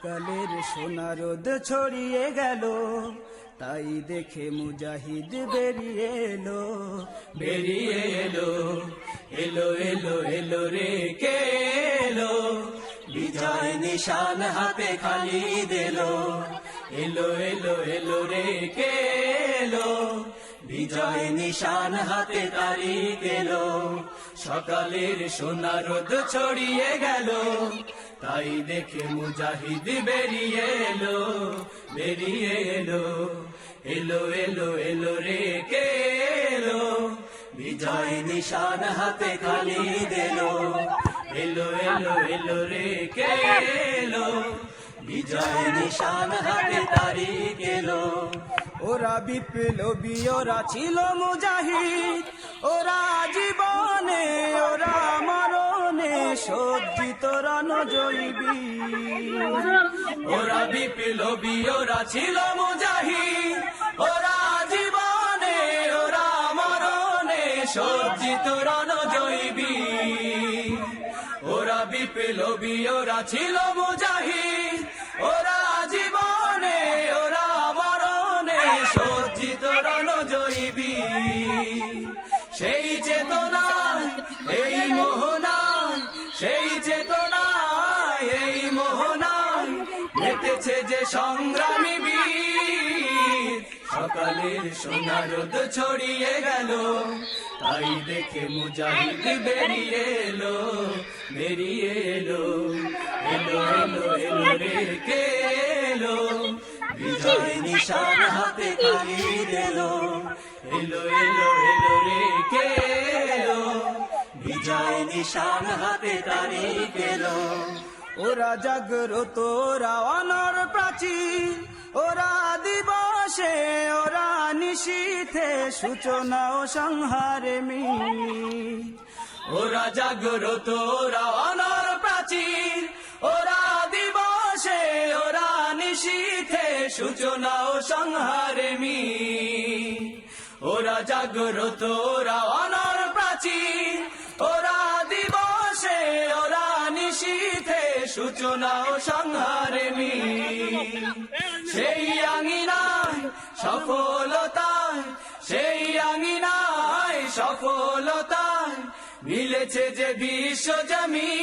সকালের সোনা রোদ ছড়িয়ে গেল, তাই দেখে মুজাহিদ বেরিয়ে এলো। বেরিয়ে এলো এলো এলো এলো রে, কে এলো? বিজয় নিশান হাতে খালি দিলো। এলো এলো এলো রে, কে এলো? বিজয় নিশান হাতে তারিখ এলো সকালের সোনা রোদ ছড়িয়ে গেল তাই দেখে মুজাহিদ বেরিয়ে এলো বেরিয়ে এলো এলো এলো এলো রে কে এলো? বিজয় নিশান হাতে খালি দিলো, এলো এলো এলো রে কে এলো? বিজয় নিশান হাতে তারিখ গেলো ওরা বিপ্লবী, ওরা ছিল মুজাহিদ, ওরা জীবনে, ওরা মরণে সজ্জিত রণজৈবী ওরা বিপ্লবী ওরা ছিল মুজাহিদ। ওরা জীবনে, ওরা মরণে সজ্জিত রণজৈবী ওরা বিপ্লবী ওরা ছিল মুজাহিদ। ওরা জীবনে, ওরা মরণে সজ্জিত রণজৈবী সেই চেতনায় এই সেই চেতনায় যে সংগ্রামী বীর। সকালের ছড়িয়ে গেল, তাই দেখে মুজাহিদ বেরিয়ে এলো বেরিয়ে এলো এলো এলো এলো রে কে এলো? বিজয় নিশান হাতে দিলো এলো এলো এলো নিশান হাতে তারিখ এলো ওরা জাগ্রত ওরা প্রাচীর ওরা দিবসে, ওরা নিশীথে সূচনা ও সংহারে মি ওরা জাগ্রত ওরা প্রাচীর ওরা দিবসে, ওরা নিশীথে সূচনা ও সংহারে মি ওরা জাগ্রত ওরা সূচনা ও সংহারে সেই আঙিনায় সফলতায় সেই আঙিনায় সফলতায় মিলেছে যে বিশ্ব জমি।